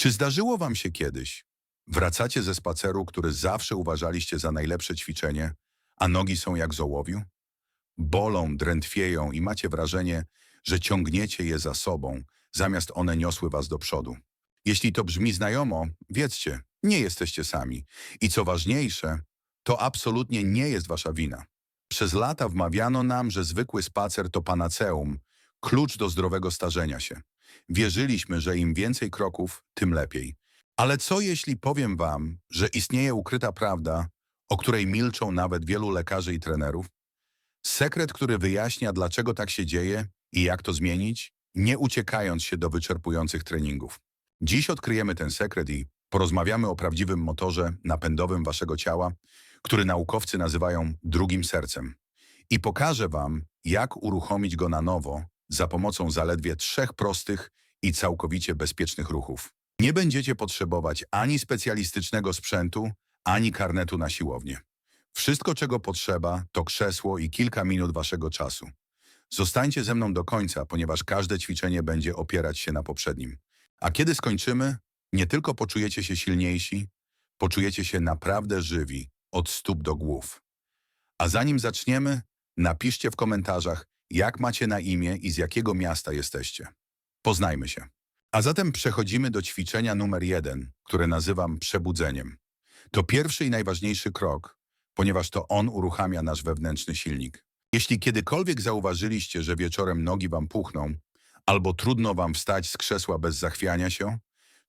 Czy zdarzyło wam się kiedyś? Wracacie ze spaceru, który zawsze uważaliście za najlepsze ćwiczenie, a nogi są jak z ołowiu? Bolą, drętwieją i macie wrażenie, że ciągniecie je za sobą, zamiast one niosły was do przodu. Jeśli to brzmi znajomo, wiedzcie, nie jesteście sami. I co ważniejsze, to absolutnie nie jest wasza wina. Przez lata wmawiano nam, że zwykły spacer to panaceum, klucz do zdrowego starzenia się. Wierzyliśmy, że im więcej kroków, tym lepiej. Ale co jeśli powiem wam, że istnieje ukryta prawda, o której milczą nawet wielu lekarzy i trenerów? Sekret, który wyjaśnia, dlaczego tak się dzieje i jak to zmienić, nie uciekając się do wyczerpujących treningów. Dziś odkryjemy ten sekret i porozmawiamy o prawdziwym motorze napędowym waszego ciała, który naukowcy nazywają drugim sercem. I pokażę wam, jak uruchomić go na nowo za pomocą zaledwie trzech prostych i całkowicie bezpiecznych ruchów. Nie będziecie potrzebować ani specjalistycznego sprzętu, ani karnetu na siłownię. Wszystko, czego potrzeba, to krzesło i kilka minut waszego czasu. Zostańcie ze mną do końca, ponieważ każde ćwiczenie będzie opierać się na poprzednim. A kiedy skończymy, nie tylko poczujecie się silniejsi, poczujecie się naprawdę żywi, od stóp do głów. A zanim zaczniemy, napiszcie w komentarzach, jak macie na imię i z jakiego miasta jesteście. Poznajmy się. A zatem przechodzimy do ćwiczenia numer jeden, które nazywam przebudzeniem. To pierwszy i najważniejszy krok, ponieważ to on uruchamia nasz wewnętrzny silnik. Jeśli kiedykolwiek zauważyliście, że wieczorem nogi wam puchną, albo trudno wam wstać z krzesła bez zachwiania się,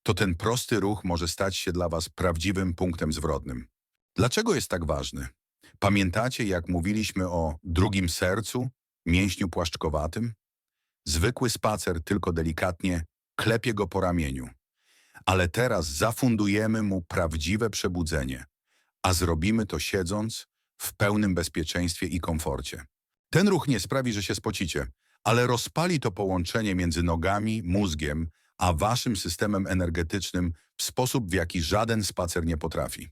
to ten prosty ruch może stać się dla was prawdziwym punktem zwrotnym. Dlaczego jest tak ważny? Pamiętacie, jak mówiliśmy o drugim sercu, mięśniu płaszczkowatym? Zwykły spacer tylko delikatnie klepie go po ramieniu. Ale teraz zafundujemy mu prawdziwe przebudzenie, a zrobimy to siedząc w pełnym bezpieczeństwie i komforcie. Ten ruch nie sprawi, że się spocicie, ale rozpali to połączenie między nogami, mózgiem, a waszym systemem energetycznym w sposób, w jaki żaden spacer nie potrafi.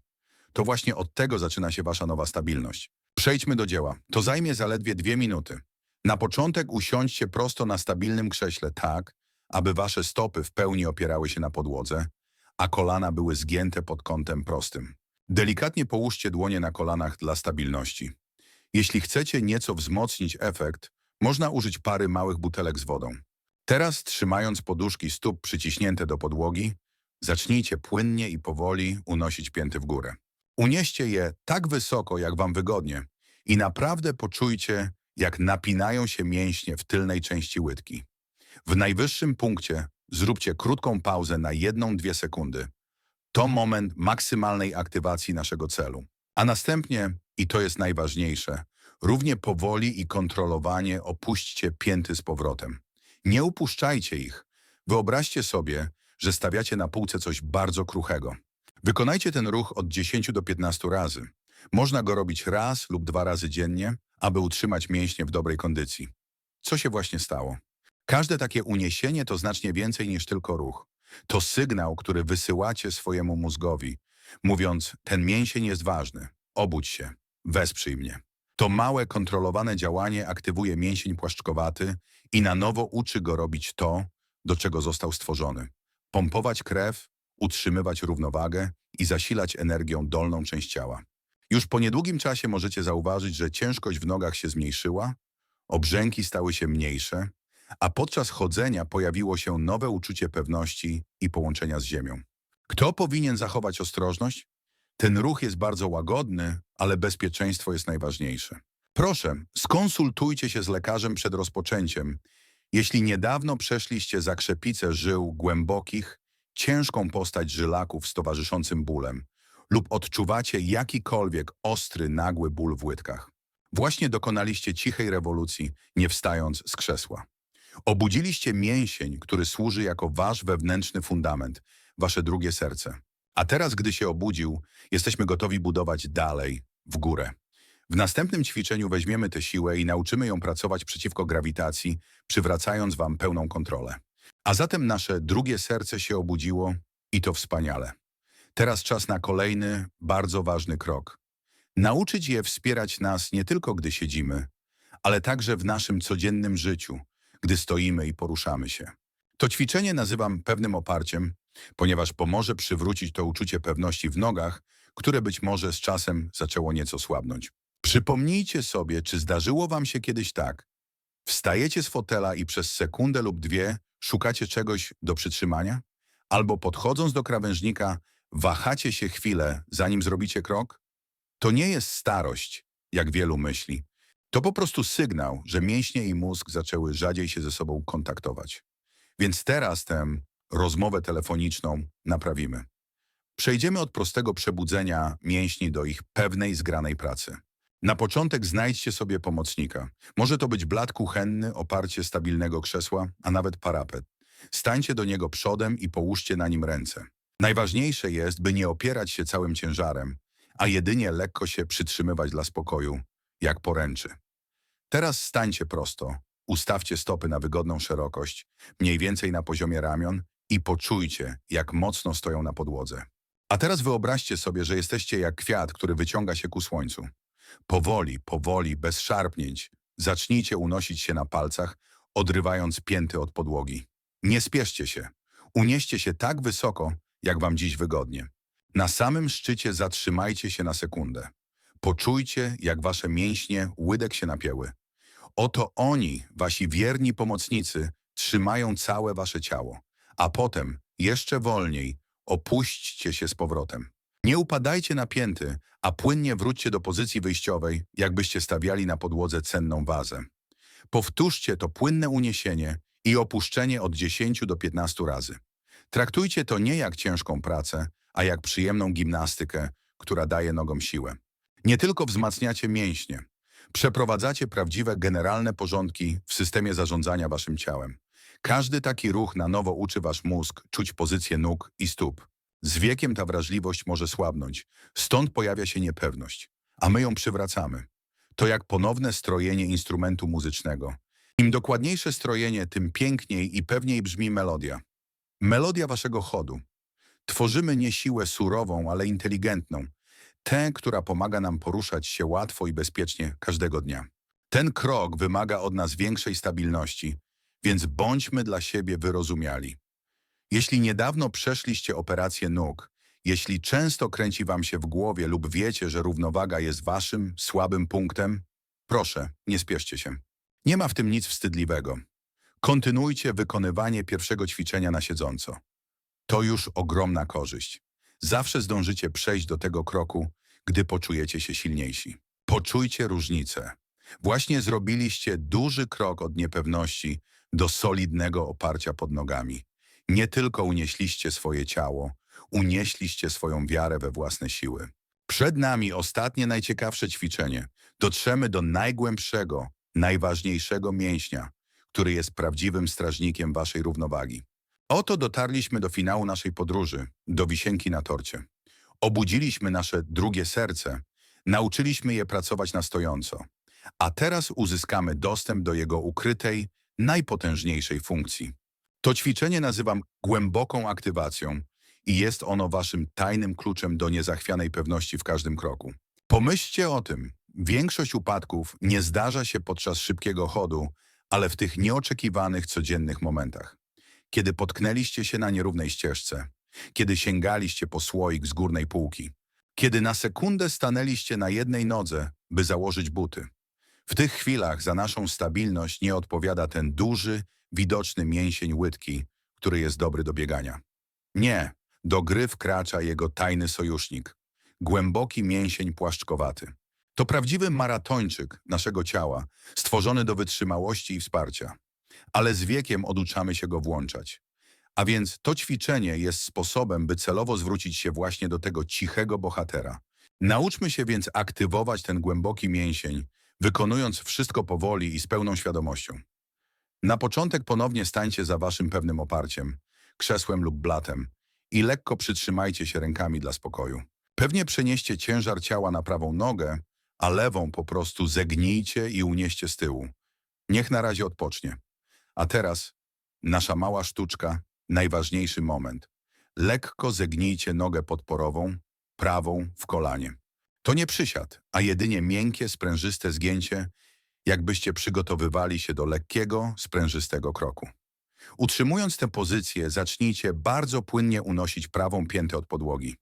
To właśnie od tego zaczyna się wasza nowa stabilność. Przejdźmy do dzieła. To zajmie zaledwie dwie minuty. Na początek usiądźcie prosto na stabilnym krześle tak, aby wasze stopy w pełni opierały się na podłodze, a kolana były zgięte pod kątem prostym. Delikatnie połóżcie dłonie na kolanach dla stabilności. Jeśli chcecie nieco wzmocnić efekt, można użyć pary małych butelek z wodą. Teraz, trzymając poduszki stóp przyciśnięte do podłogi, zacznijcie płynnie i powoli unosić pięty w górę. Unieście je tak wysoko, jak wam wygodnie i naprawdę poczujcie, jak napinają się mięśnie w tylnej części łydki. W najwyższym punkcie zróbcie krótką pauzę na jedną-dwie sekundy. To moment maksymalnej aktywacji naszego celu. A następnie, i to jest najważniejsze, równie powoli i kontrolowanie opuśćcie pięty z powrotem. Nie upuszczajcie ich. Wyobraźcie sobie, że stawiacie na półce coś bardzo kruchego. Wykonajcie ten ruch od 10 do 15 razy. Można go robić raz lub dwa razy dziennie, aby utrzymać mięśnie w dobrej kondycji. Co się właśnie stało? Każde takie uniesienie to znacznie więcej niż tylko ruch. To sygnał, który wysyłacie swojemu mózgowi, mówiąc, ten mięsień jest ważny, obudź się, wesprzyj mnie. To małe, kontrolowane działanie aktywuje mięsień płaszczkowaty i na nowo uczy go robić to, do czego został stworzony. Pompować krew, utrzymywać równowagę i zasilać energią dolną część ciała. Już po niedługim czasie możecie zauważyć, że ciężkość w nogach się zmniejszyła, obrzęki stały się mniejsze, a podczas chodzenia pojawiło się nowe uczucie pewności i połączenia z ziemią. Kto powinien zachować ostrożność? Ten ruch jest bardzo łagodny, ale bezpieczeństwo jest najważniejsze. Proszę, skonsultujcie się z lekarzem przed rozpoczęciem. Jeśli niedawno przeszliście zakrzepicę żył głębokich, ciężką postać żylaków z towarzyszącym bólem lub odczuwacie jakikolwiek ostry, nagły ból w łydkach. Właśnie dokonaliście cichej rewolucji, nie wstając z krzesła. Obudziliście mięsień, który służy jako wasz wewnętrzny fundament, wasze drugie serce. A teraz, gdy się obudził, jesteśmy gotowi budować dalej, w górę. W następnym ćwiczeniu weźmiemy tę siłę i nauczymy ją pracować przeciwko grawitacji, przywracając wam pełną kontrolę. A zatem nasze drugie serce się obudziło i to wspaniale. Teraz czas na kolejny, bardzo ważny krok. Nauczyć je wspierać nas nie tylko gdy siedzimy, ale także w naszym codziennym życiu, gdy stoimy i poruszamy się. To ćwiczenie nazywam pewnym oparciem, ponieważ pomoże przywrócić to uczucie pewności w nogach, które być może z czasem zaczęło nieco słabnąć. Przypomnijcie sobie, czy zdarzyło wam się kiedyś tak. Wstajecie z fotela i przez sekundę lub dwie szukacie czegoś do przytrzymania? Albo podchodząc do krawężnika, wahacie się chwilę, zanim zrobicie krok? To nie jest starość, jak wielu myśli. To po prostu sygnał, że mięśnie i mózg zaczęły rzadziej się ze sobą kontaktować. Więc teraz tę rozmowę telefoniczną naprawimy. Przejdziemy od prostego przebudzenia mięśni do ich pewnej, zgranej pracy. Na początek znajdźcie sobie pomocnika. Może to być blat kuchenny, oparcie stabilnego krzesła, a nawet parapet. Stańcie do niego przodem i połóżcie na nim ręce. Najważniejsze jest, by nie opierać się całym ciężarem, a jedynie lekko się przytrzymywać dla spokoju, jak poręczy. Teraz stańcie prosto, ustawcie stopy na wygodną szerokość, mniej więcej na poziomie ramion i poczujcie, jak mocno stoją na podłodze. A teraz wyobraźcie sobie, że jesteście jak kwiat, który wyciąga się ku słońcu. Powoli, powoli, bez szarpnięć, zacznijcie unosić się na palcach, odrywając pięty od podłogi. Nie spieszcie się. Unieście się tak wysoko, jak wam dziś wygodnie. Na samym szczycie zatrzymajcie się na sekundę. Poczujcie, jak wasze mięśnie łydek się napięły. Oto oni, wasi wierni pomocnicy, trzymają całe wasze ciało. A potem, jeszcze wolniej, opuśćcie się z powrotem. Nie upadajcie na pięty, a płynnie wróćcie do pozycji wyjściowej, jakbyście stawiali na podłodze cenną wazę. Powtórzcie to płynne uniesienie i opuszczenie od 10 do 15 razy. Traktujcie to nie jak ciężką pracę, a jak przyjemną gimnastykę, która daje nogom siłę. Nie tylko wzmacniacie mięśnie, przeprowadzacie prawdziwe generalne porządki w systemie zarządzania waszym ciałem. Każdy taki ruch na nowo uczy wasz mózg czuć pozycję nóg i stóp. Z wiekiem ta wrażliwość może słabnąć, stąd pojawia się niepewność, a my ją przywracamy. To jak ponowne strojenie instrumentu muzycznego. Im dokładniejsze strojenie, tym piękniej i pewniej brzmi melodia. Melodia waszego chodu. Tworzymy nie siłę surową, ale inteligentną. Tę, która pomaga nam poruszać się łatwo i bezpiecznie każdego dnia. Ten krok wymaga od nas większej stabilności, więc bądźmy dla siebie wyrozumiali. Jeśli niedawno przeszliście operację nóg, jeśli często kręci wam się w głowie lub wiecie, że równowaga jest waszym słabym punktem, proszę, nie spieszcie się. Nie ma w tym nic wstydliwego. Kontynuujcie wykonywanie pierwszego ćwiczenia na siedząco. To już ogromna korzyść. Zawsze zdążycie przejść do tego kroku, gdy poczujecie się silniejsi. Poczujcie różnicę. Właśnie zrobiliście duży krok od niepewności do solidnego oparcia pod nogami. Nie tylko unieśliście swoje ciało, unieśliście swoją wiarę we własne siły. Przed nami ostatnie najciekawsze ćwiczenie. Dotrzemy do najgłębszego, najważniejszego mięśnia, który jest prawdziwym strażnikiem waszej równowagi. Oto dotarliśmy do finału naszej podróży, do wisienki na torcie. Obudziliśmy nasze drugie serce, nauczyliśmy je pracować na stojąco, a teraz uzyskamy dostęp do jego ukrytej, najpotężniejszej funkcji. To ćwiczenie nazywam głęboką aktywacją i jest ono waszym tajnym kluczem do niezachwianej pewności w każdym kroku. Pomyślcie o tym. Większość upadków nie zdarza się podczas szybkiego chodu, ale w tych nieoczekiwanych, codziennych momentach. Kiedy potknęliście się na nierównej ścieżce, kiedy sięgaliście po słoik z górnej półki, kiedy na sekundę stanęliście na jednej nodze, by założyć buty. W tych chwilach za naszą stabilność nie odpowiada ten duży, widoczny mięsień łydki, który jest dobry do biegania. Nie, do gry wkracza jego tajny sojusznik, głęboki mięsień płaszczkowaty. To prawdziwy maratończyk naszego ciała, stworzony do wytrzymałości i wsparcia. Ale z wiekiem oduczamy się go włączać. A więc to ćwiczenie jest sposobem, by celowo zwrócić się właśnie do tego cichego bohatera. Nauczmy się więc aktywować ten głęboki mięsień, wykonując wszystko powoli i z pełną świadomością. Na początek ponownie stańcie za waszym pewnym oparciem, krzesłem lub blatem i lekko przytrzymajcie się rękami dla spokoju. Pewnie przenieście ciężar ciała na prawą nogę, a lewą po prostu zegnijcie i unieście z tyłu. Niech na razie odpocznie. A teraz nasza mała sztuczka, najważniejszy moment. Lekko zegnijcie nogę podporową, prawą w kolanie. To nie przysiad, a jedynie miękkie, sprężyste zgięcie, jakbyście przygotowywali się do lekkiego, sprężystego kroku. Utrzymując tę pozycję, zacznijcie bardzo płynnie unosić prawą piętę od podłogi.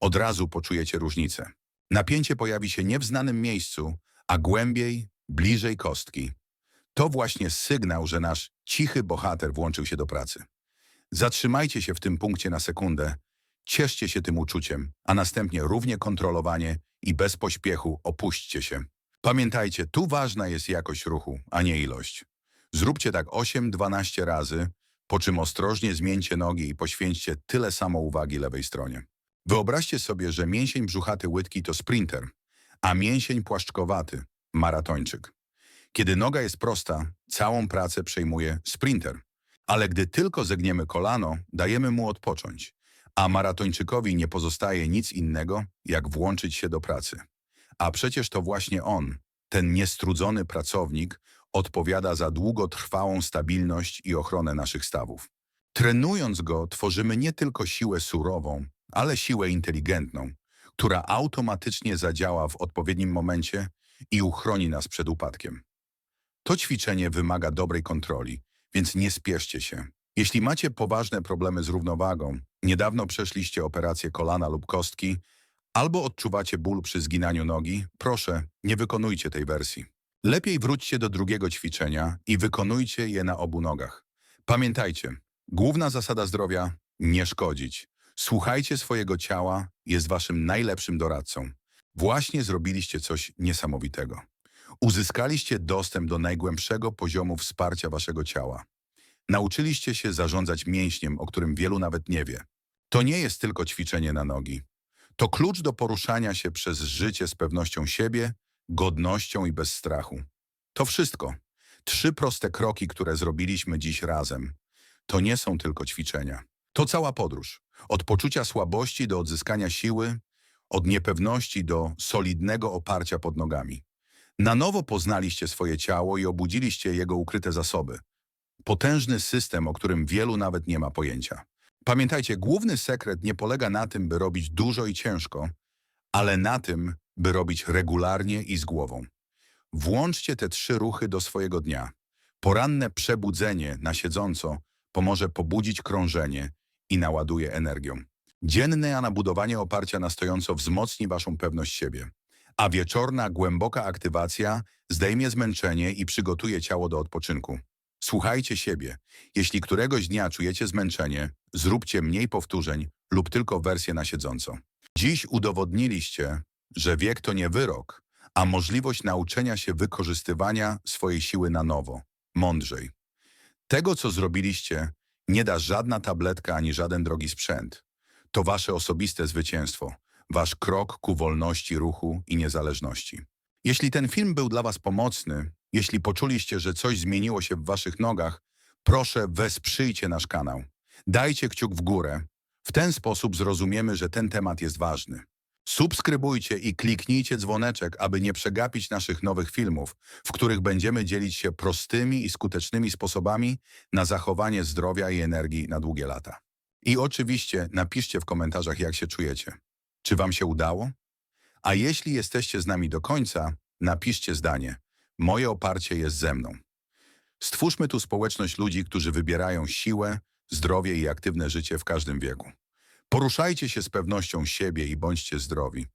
Od razu poczujecie różnicę. Napięcie pojawi się nie w znanym miejscu, a głębiej, bliżej kostki. To właśnie sygnał, że nasz cichy bohater włączył się do pracy. Zatrzymajcie się w tym punkcie na sekundę, cieszcie się tym uczuciem, a następnie równie kontrolowanie i bez pośpiechu opuśćcie się. Pamiętajcie, tu ważna jest jakość ruchu, a nie ilość. Zróbcie tak 8-12 razy, po czym ostrożnie zmieńcie nogi i poświęćcie tyle samo uwagi lewej stronie. Wyobraźcie sobie, że mięsień brzuchaty łydki to sprinter, a mięsień płaszczkowaty maratończyk. Kiedy noga jest prosta, całą pracę przejmuje sprinter. Ale gdy tylko zegniemy kolano, dajemy mu odpocząć, a maratończykowi nie pozostaje nic innego, jak włączyć się do pracy. A przecież to właśnie on, ten niestrudzony pracownik, odpowiada za długotrwałą stabilność i ochronę naszych stawów. Trenując go, tworzymy nie tylko siłę surową, ale siłę inteligentną, która automatycznie zadziała w odpowiednim momencie i uchroni nas przed upadkiem. To ćwiczenie wymaga dobrej kontroli, więc nie spieszcie się. Jeśli macie poważne problemy z równowagą, niedawno przeszliście operację kolana lub kostki, albo odczuwacie ból przy zginaniu nogi, proszę, nie wykonujcie tej wersji. Lepiej wróćcie do drugiego ćwiczenia i wykonujcie je na obu nogach. Pamiętajcie, główna zasada zdrowia – nie szkodzić. Słuchajcie swojego ciała, jest waszym najlepszym doradcą. Właśnie zrobiliście coś niesamowitego. Uzyskaliście dostęp do najgłębszego poziomu wsparcia waszego ciała. Nauczyliście się zarządzać mięśniem, o którym wielu nawet nie wie. To nie jest tylko ćwiczenie na nogi. To klucz do poruszania się przez życie z pewnością siebie, godnością i bez strachu. To wszystko. Trzy proste kroki, które zrobiliśmy dziś razem. To nie są tylko ćwiczenia. To cała podróż. Od poczucia słabości do odzyskania siły, od niepewności do solidnego oparcia pod nogami. Na nowo poznaliście swoje ciało i obudziliście jego ukryte zasoby. Potężny system, o którym wielu nawet nie ma pojęcia. Pamiętajcie, główny sekret nie polega na tym, by robić dużo i ciężko, ale na tym, by robić regularnie i z głową. Włączcie te trzy ruchy do swojego dnia. Poranne przebudzenie na siedząco pomoże pobudzić krążenie i naładuje energią. Dzienne nabudowanie oparcia na stojąco wzmocni waszą pewność siebie, a wieczorna głęboka aktywacja zdejmie zmęczenie i przygotuje ciało do odpoczynku. Słuchajcie siebie. Jeśli któregoś dnia czujecie zmęczenie, zróbcie mniej powtórzeń lub tylko wersję na siedząco. Dziś udowodniliście, że wiek to nie wyrok, a możliwość nauczenia się wykorzystywania swojej siły na nowo, mądrzej. Tego, co zrobiliście, nie da żadna tabletka ani żaden drogi sprzęt. To wasze osobiste zwycięstwo, wasz krok ku wolności ruchu i niezależności. Jeśli ten film był dla was pomocny, jeśli poczuliście, że coś zmieniło się w waszych nogach, proszę wesprzyjcie nasz kanał. Dajcie kciuk w górę. W ten sposób zrozumiemy, że ten temat jest ważny. Subskrybujcie i kliknijcie dzwoneczek, aby nie przegapić naszych nowych filmów, w których będziemy dzielić się prostymi i skutecznymi sposobami na zachowanie zdrowia i energii na długie lata. I oczywiście napiszcie w komentarzach, jak się czujecie. Czy wam się udało? A jeśli jesteście z nami do końca, napiszcie zdanie. Moje oparcie jest ze mną. Stwórzmy tu społeczność ludzi, którzy wybierają siłę, zdrowie i aktywne życie w każdym wieku. Poruszajcie się z pewnością siebie i bądźcie zdrowi.